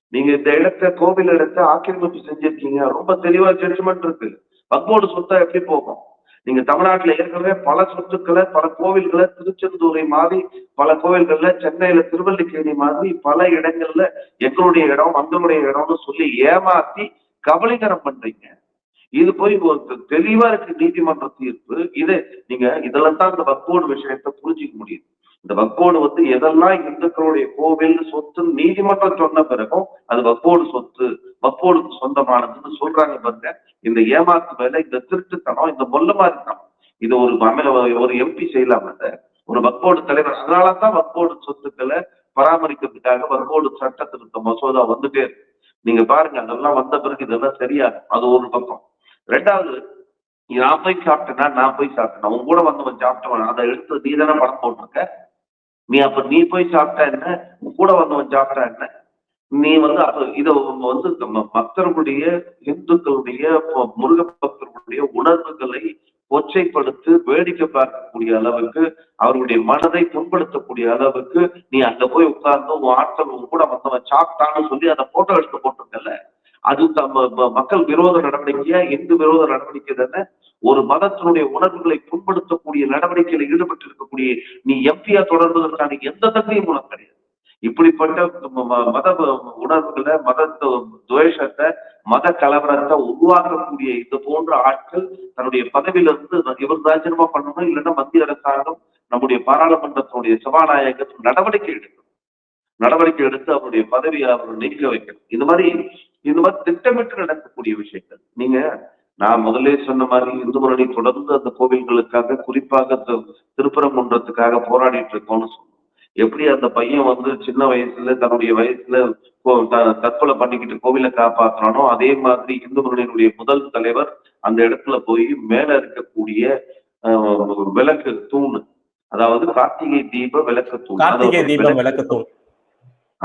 [SPEAKER 2] நீங்க இந்த இடத்த கோவில் இடத்த ஆக்கிரமிப்பு செஞ்சிருக்கீங்க. ரொம்ப தெளிவா ஜட்ஜ்மெண்ட் இருக்கு. வக்போர்டு சொத்தா எப்படி போகும்? நீங்க தமிழ்நாட்டுல ஏற்கனவே பல சொத்துக்களை பல கோவில்களை திருச்செந்தூரை மாதிரி பல கோவில்கள்ல சென்னையில திருவல்லிக்கேணி மாதிரி பல இடங்கள்ல எங்களுடைய இடம் மங்களுடைய இடம்னு சொல்லி ஏமாத்தி கபலீகரம் பண்றீங்க. இது போய் ஒரு தெளிவா இருக்கு நீதிமன்ற தீர்ப்பு. இது நீங்க இதெல்லாம் தான் இந்த வக்கோடு விஷயத்தை புரிஞ்சிக்க முடியுது. இந்த வக்கோடு வந்து எதெல்லாம் இந்துக்களுடைய கோவில் சொத்து நீதிமன்றம் சொன்ன பிறகும் அது வக்கோடு சொத்து வக்கோடுக்கு சொந்தமானதுன்னு சொல்றாங்க பாருங்க. இந்த ஏமாத்து மேல இந்த திருட்டுத்தனம் இந்த மொல்ல மாதிரித்தனம் இது ஒரு அமல ஒரு எம்பி செய்யலாம் அந்த ஒரு வக்கோடு தலைவர் அதனாலதான் வக்கோடு சொத்துக்களை பராமரிக்கிறதுக்காக வக்கோடு சட்ட திருத்த மசோதா வந்துட்டே இருக்கு. நீங்க பாருங்க அதெல்லாம் வந்த பிறகு இதெல்லாம் சரியாகும் அது ஒரு பக்கம். ரெண்டாவது நான் போய் சாப்பிட்டேன்னா நான் போய் சாப்பிட்டேன் உன் கூட வந்தவன் சாப்பிட்டவன் அதை எடுத்து நீ தானே படம் போட்டிருக்க? நீ அப்ப நீ போய் சாப்பிட்டா என்ன? உன் கூட வந்தவன் சாப்பிட்டா என்ன? நீ வந்து அப்ப இத வந்து நம்ம பக்தர்களுடைய இந்துக்களுடைய முருக பக்தர்களுடைய உணர்வுகளை கொச்சைப்படுத்தி வேடிக்கை பார்க்கக்கூடிய அளவுக்கு அவருடைய மனதை புண்படுத்தக்கூடிய அளவுக்கு நீ அங்க போய் உட்கார்ந்து உன் ஆட்கள் உன் கூட வந்தவன் சாப்பிட்டான்னு சொல்லி அந்த போட்டோ எடுத்து போட்டிருக்கல அது தம்ம மக்கள் விரோத நடவடிக்கையா இந்து விரோத நடவடிக்கை தானே? ஒரு மதத்தினுடைய உணர்வுகளை புண்படுத்தக்கூடிய நடவடிக்கையில் ஈடுபட்டு இருக்கக்கூடிய நீ எம்பியா தொடர்வதற்கான எந்த தகுதியும் உனக்கு கிடையாது. இப்படிப்பட்ட மத உணர்வுகளை மத துவேஷத்தை மத கலவரத்தை உருவாக்கக்கூடிய இது போன்ற ஆட்கள் தன்னுடைய பதவியிலிருந்து இவர் ராஜினாமா பண்ணணும் இல்லைன்னா மத்திய அரசாங்கம் நம்முடைய பாராளுமன்றத்தினுடைய சபாநாயகர் நடவடிக்கை எடுக்கணும். நடவடிக்கை எடுத்து அவருடைய பதவியை அவர் நீக்க வைக்கணும் இந்த மாதிரி இந்த மாதிரி திட்டமிட்டு நடக்கக்கூடிய விஷயங்கள். நீங்க நான் முதல்ல சொன்ன மாதிரி இந்து முன்னணி தொடர்ந்து அந்த கோவில்களுக்காக குறிப்பாக திருப்பரங்குன்றத்துக்காக போராடிட்டு இருக்கோம்னு சொன்னோம். எப்படி அந்த பையன் வந்து சின்ன வயசுல தன்னுடைய வயசுல தற்கொலை பண்ணிக்கிட்டு கோவிலை காப்பாத்துறானோ அதே மாதிரி இந்து முதல் தலைவர் அந்த இடத்துல போய் மேல இருக்கக்கூடிய விளக்கு தூண் அதாவது கார்த்திகை தீப விளக்கு தூண்.
[SPEAKER 1] தீபம் விளக்கத்தூண்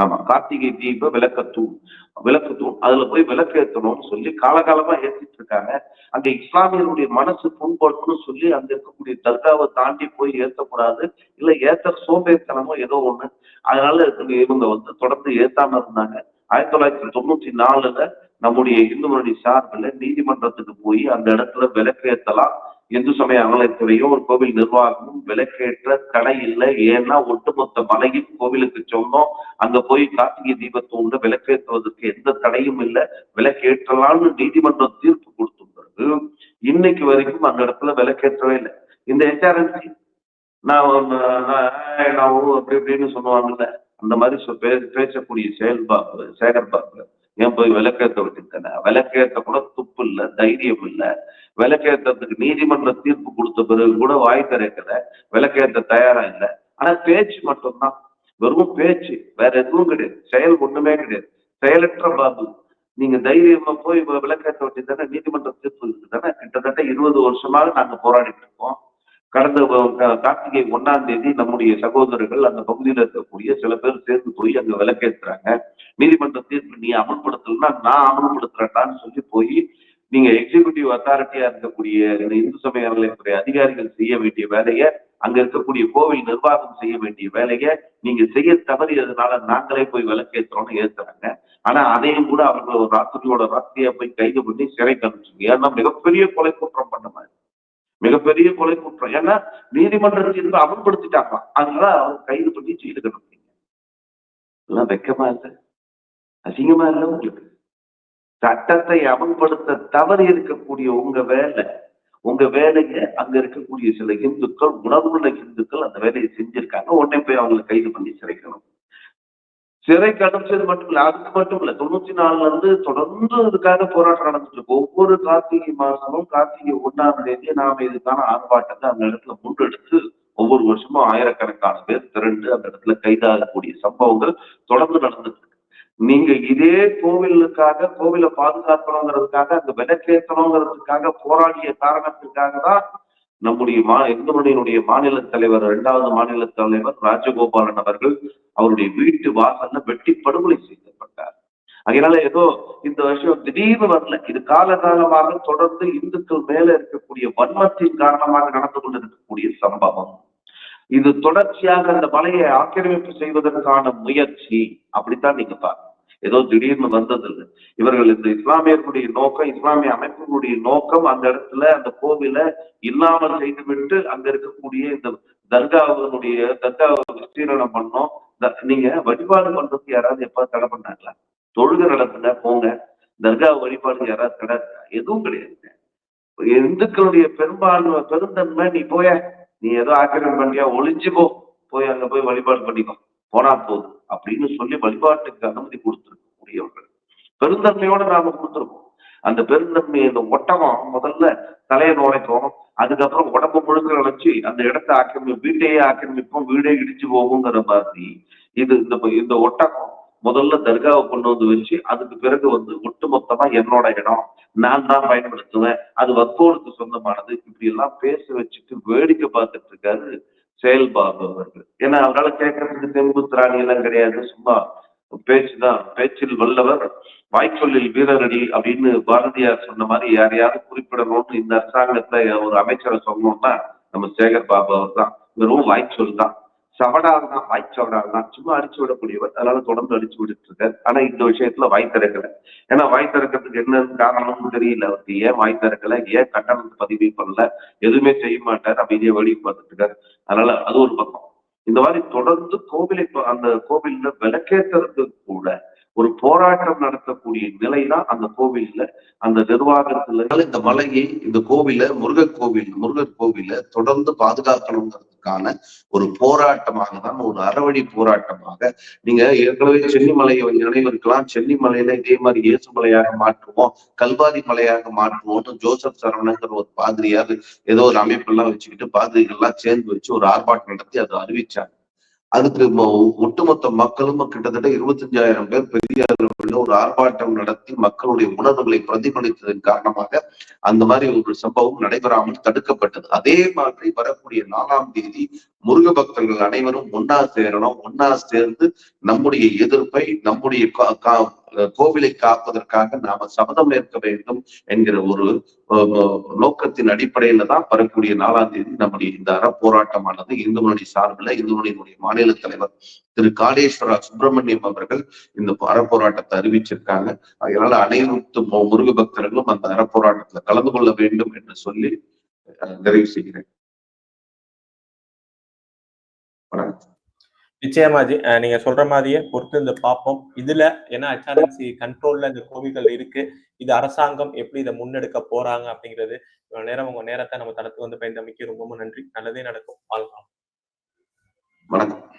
[SPEAKER 2] ஆமா. கார்த்திகை தீப விளக்கத்தூண் விளக்கத்தூண் அதுல போய் விளக்கு ஏத்தணும்னு சொல்லி காலகாலமா ஏத்திட்டு இருக்காங்க. அங்க இஸ்லாமியர்களுடைய மனசு புண்படுத்தணும்னு சொல்லி அங்க இருக்கக்கூடிய தர்காவை தாண்டி போய் ஏத்தக்கூடாது. இல்ல ஏத்த சோம்பேறித்தனமோ ஏதோ ஒண்ணு. அதனால இவங்க- இவங்க வந்து தொடர்ந்து ஏத்தாம இருந்தாங்க. ஆயிரத்தி தொள்ளாயிரத்தி தொண்ணூத்தி நாலுல நம்முடைய இந்து முன்னணி சார்பில் நீதிமன்றத்துக்கு போய் அந்த இடத்துல விளக்கு ஏத்தலாம். இந்து சமய அறநிலையத்துறையும் ஒரு கோவில் நிர்வாகமும் விளக்கேற்ற தடை இல்லை ஏன்னா ஒட்டுமொத்த மலையும் கோவிலுக்கு சொந்தம். அங்க போய் கார்த்திகை தீபத்தோண்டு விளக்கேற்றுவதற்கு எந்த தடையும் இல்லை. விலக்கேற்றலாம்னு நீதிமன்றம் தீர்ப்பு கொடுத்தும் பிறகு இன்னைக்கு வரைக்கும் அந்த இடத்துல விளக்கேற்றவே இல்லை. இந்த எச்ஆர்என்சி நான் நான் அப்படி இப்படின்னு சொல்லுவாங்கல்ல அந்த மாதிரி பே- பேசக்கூடிய செயல்பாப்பு சேகர் பாபு ஏன் போய் விளக்கேற்ற விட்டுருக்கேன் விளக்கேற்ற கூட துப்பு இல்லை தைரியம் இல்லை. விளக்கேற்றத்துக்கு நீதிமன்ற தீர்ப்பு கொடுத்த பிறகு கூட வாய் திறக்கல விளக்கேற்ற தயாரா இல்லை. ஆனா பேச்சு மட்டும்தான். வெறும் பேச்சு வேற எதுவும் கிடையாது. செயல் ஒண்ணுமே கிடையாது. செயலற்ற பாபு நீங்க தைரியமா போய் விளக்கேற்ற வேண்டியது தானே நீதிமன்ற தீர்ப்பு இருக்கு தானே கிட்டத்தட்ட இருபது வருஷமாக நாங்க போராடிட்டு இருக்கோம். கடந்த கார்த்திகை ஒன்னாம் தேதி நம்முடைய சகோதரர்கள் அந்த பகுதியில் இருக்கக்கூடிய சில பேர் சேர்ந்து போய் அங்க விளக்கேற்றுறாங்க நீதிமன்ற தீர்ப்பு நீ அமல்படுத்தலன்னா நான் அமல்படுத்துறேன்டான்னு சொல்லி போய் நீங்க எக்ஸிகியூட்டிவ் அத்தாரிட்டியா இருக்கக்கூடிய இந்த இந்து சமய அறநிலையத்துறை அதிகாரிகள் செய்ய வேண்டிய வேலையை அங்க இருக்கக்கூடிய கோவில் நிர்வாகம் செய்ய வேண்டிய வேலையை நீங்க செய்ய தவறியதுனால நாங்களே போய் விளக்கேற்றுறோம்னு ஏத்துறாங்க. ஆனா அதையும் கூட அவர்கள் ஒரு ராத்திரியோட ராத்திரியா போய் கைது பண்ணி சிறை கணிச்சுங்க ஏன்னா மிகப்பெரிய கொலை குற்றம் பண்ண மாதிரி. மிகப்பெரிய கொலை குற்றம். ஏன்னா நீதிமன்ற இருந்து அமல்படுத்திட்டாங்களாம் அதனால அவங்க கைது பண்ணி ஜெயிலு கமிச்சிங்க எல்லாம் வெக்கமா இல்லை. அசிங்கமா இல்லை உங்களுக்கு. சட்டத்தை அமல்படுத்த தவறி இருக்கக்கூடிய உங்க வேலை உங்க வேலையை அங்க இருக்கக்கூடிய சில இந்துக்கள் உணர்வுள்ள இந்துக்கள் அந்த வேலையை செஞ்சிருக்காங்க. உடனே போய் அவங்களை கைது பண்ணி சிறைக்கணும் சிறை அனுப்பிச்சது மட்டும் இல்ல அதுக்கு மட்டும் இல்ல தொண்ணூத்தி நாலுல இருந்து தொடர்ந்து இதுக்காக போராட்டம் நடந்துட்டு இருக்கு. ஒவ்வொரு கார்த்திகை மாசமும் கார்த்திகை ஒன்றாம் தேதி நாம இதுக்கான ஆர்ப்பாட்டத்தை அந்த இடத்துல முன்னெடுத்து ஒவ்வொரு வருஷமும் ஆயிரக்கணக்கான பேர் திரண்டு அந்த இடத்துல கைதாகக்கூடிய சம்பவங்கள் தொடர்ந்து நடந்துட்டு இருக்கு. நீங்க இதே கோவிலுக்காக கோவிலை பாதுகாக்கணுங்கிறதுக்காக அந்த விலக்கேற்றணுங்கிறதுக்காக போராடிய காரணத்துக்காக தான் நம்முடைய மா எங்களுடைய மாநில தலைவர் இரண்டாவது மாநில தலைவர் ராஜகோபாலன் அவர்கள் அவருடைய வீட்டு வாசல்ல வெட்டி படுகொலை செய்யப்பட்டார். அதனால ஏதோ இந்த வருஷம் திடீர்னு வரல. இது காலகாலமாக தொடர்ந்து இந்துக்கள் மேல இருக்கக்கூடிய வன்மத்தின் காரணமாக நடந்து கொண்டிருக்கக்கூடிய சம்பவம். இது தொடர்ச்சியாக அந்த மலையை ஆக்கிரமிப்பு செய்வதற்கான முயற்சி. அப்படித்தான் நீங்க பாருங்க ஏதோ திடீர்னு வந்ததில்லை. இவர்கள் இந்த இஸ்லாமியர்களுடைய நோக்கம் இஸ்லாமிய அமைப்புகளுடைய நோக்கம் அந்த இடத்துல அந்த கோவிலை இல்லாமல் செய்துவிட்டு அங்க இருக்கக்கூடிய இந்த தர்காவினுடைய தர்காவை விஸ்தீரணம் பண்ணோம். நீங்க வழிபாடு பண்றதுக்கு யாராவது எப்ப தடை பண்ணாங்களா? தொழுகை நடத்துங்க போங்க. தர்கா வழிபாடு யாராவது தடை எதுவும் கிடையாதுங்க இந்துக்களுடைய பெரும்பான்மை பெருந்தன்மை நீ போய. நீ ஏதோ ஆக்கிரமம் பண்ணியா ஒளிஞ்சு போ. போய் அங்க போய் வழிபாடு பண்ணிக்கோ. போனா போதும். அப்படின்னு சொல்லி வழிபாட்டுக்கு அனுமதி கொடுத்திருக்கக்கூடியவர்கள் பெருந்தன்மையோட நாம கொடுத்துருக்கோம். அந்த பெருந்தன்மை இந்த ஒட்டகம் முதல்ல தலையை நுழைக்கும். அதுக்கப்புறம் உடம்பு முழுக்க நினைச்சு அந்த இடத்த ஆக்கிரமி வீட்டையே ஆக்கிரமிப்போம் வீடே இடிச்சு போகுங்கிற மாதிரி. இது இந்த இந்த ஒட்டகம் முதல்ல தர்காவை கொண்டு வந்து வச்சு அதுக்கு பிறகு வந்து ஒட்டுமொத்தமா என்னோட இடம் நான் தான் பயன்படுத்துவேன் அது வக்கோலுக்கு சொந்தமானது. இப்படி எல்லாம் பேச வச்சுட்டு வேடிக்கை பார்த்துட்டு இருக்காரு செயல்பாபு அவர்கள். ஏன்னா அவரால் கேட்கறதுக்கு தெம்பு திராணி எல்லாம் கிடையாது சும்மா பேச்சுதான் பேச்சில் வல்லவர் வாய்ச்சொல்லில் வீரரடி அப்படின்னு பாரதியார் சொன்ன மாதிரி யாரையாவது குறிப்பிடணும்னு இந்த அரசாங்கத்துல ஒரு அமைச்சரை சொல்லணும்னா நம்ம சேகர் பாபு அவர் தான் வெறும் வாய்ச்சொல் தான். சவடால் தான் வாய்ச்சவடால் தான் சும்மா அடிச்சு விடக்கூடியவர். அதனால தொடர்ந்து அடிச்சு விட்டுட்டு இருக்காரு ஆனா இந்த விஷயத்துல வாய் திறக்கல. ஏன்னா வாய் திறக்கிறதுக்கு என்ன காரணம்னு தெரியல. அவருக்கு ஏன் வாய் திறக்கல? ஏன் கட்டணத்தை பதிவு பண்ணல? எதுவுமே செய்ய மாட்டார். அமைதியா வெளியே பார்த்துட்டு இருக்காரு. அதனால அது ஒரு பக்கம். இந்த மாதிரி தொடர்ந்து கோவிலை அந்த கோவில்ல விளக்கேற்றுறதுக்கு கூட ஒரு போராட்டம் நடத்தக்கூடிய நிலைதான் அந்த கோவில்ல அந்த நிர்வாகத்துல இந்த மலையை இந்த கோவில முருகர் கோவில் முருகர் கோவில தொடர்ந்து பாதுகாக்கணுங்கிறதுக்கான ஒரு போராட்டமாக தான் ஒரு அறவழி போராட்டமாக நீங்க ஏற்கனவே சென்னிமலையை நினைவிருக்கலாம். சென்னிமலையில இதே மாதிரி இயேசு மலையாக மாற்றுவோம் கல்வாதி மலையாக மாற்றுவோம்னு ஜோசப் சரவணங்கிற ஒரு பாதிரியார் ஏதோ ஒரு அமைப்பெல்லாம் வச்சுக்கிட்டு பாதிரிகள்லாம் சேர்ந்து வச்சு ஒரு ஆர்ப்பாட்டம் நடத்தி அதை அறிவிச்சாங்க. அதுக்கு ஒட்டுமொத்த மக்களும் கிட்டத்தட்ட இருபத்தஞ்சாயிரம் பேர் பெரிய அளவில் ஒரு ஆர்ப்பாட்டம் நடத்தி மக்களுடைய உணர்வுகளை பிரதிபலித்ததன் காரணமாக அந்த மாதிரி ஒரு சம்பவம் நடைபெறாமல் தடுக்கப்பட்டது. அதே மாதிரி வரக்கூடிய நாலாம் தேதி முருக பக்தர்கள் அனைவரும் ஒன்னா சேரணும் ஒன்னா சேர்ந்து நம்முடைய எதிர்ப்பை நம்முடைய கா- கா- கோவிலை காப்பதற்காக நாம சபதம் ஏற்க வேண்டும் என்கிற ஒரு நோக்கத்தின் அடிப்படையில தான் வரக்கூடிய நாலாம் தேதி நம்முடைய இந்த அற போராட்டமானது இந்து முன்னணி சார்பில் இந்து முன்னணியினுடைய மாநில தலைவர் திரு காளேஸ்வரா சுப்பிரமணியம் அவர்கள் இந்த அறப்போராட்டத்தை அறிவிச்சிருக்காங்க. அதனால அனைத்து முருக பக்தர்களும் அந்த அறப்போராட்டத்துல கலந்து கொள்ள வேண்டும் என்று சொல்லி அஹ், நிறைவு செய்கிறேன். வணக்கம்.
[SPEAKER 1] நிச்சயமா ஜி நீங்க சொல்ற மாதிரியே பொறுத்து இந்த பார்ப்போம் இதுல ஏன்னா ஹெச்ஆர்என்சி கண்ட்ரோல்ல இந்த கோவில்கள் இருக்கு. இது அரசாங்கம் எப்படி இதை முன்னெடுக்க போறாங்க அப்படிங்கிறது நேரம் உங்க நேரத்தை நம்ம தளத்துக்கு வந்து பயந்தமைக்கு ரொம்ப நன்றி. நல்லதே நடக்கும். வாழ்க்கலாம்
[SPEAKER 2] வணக்கம்.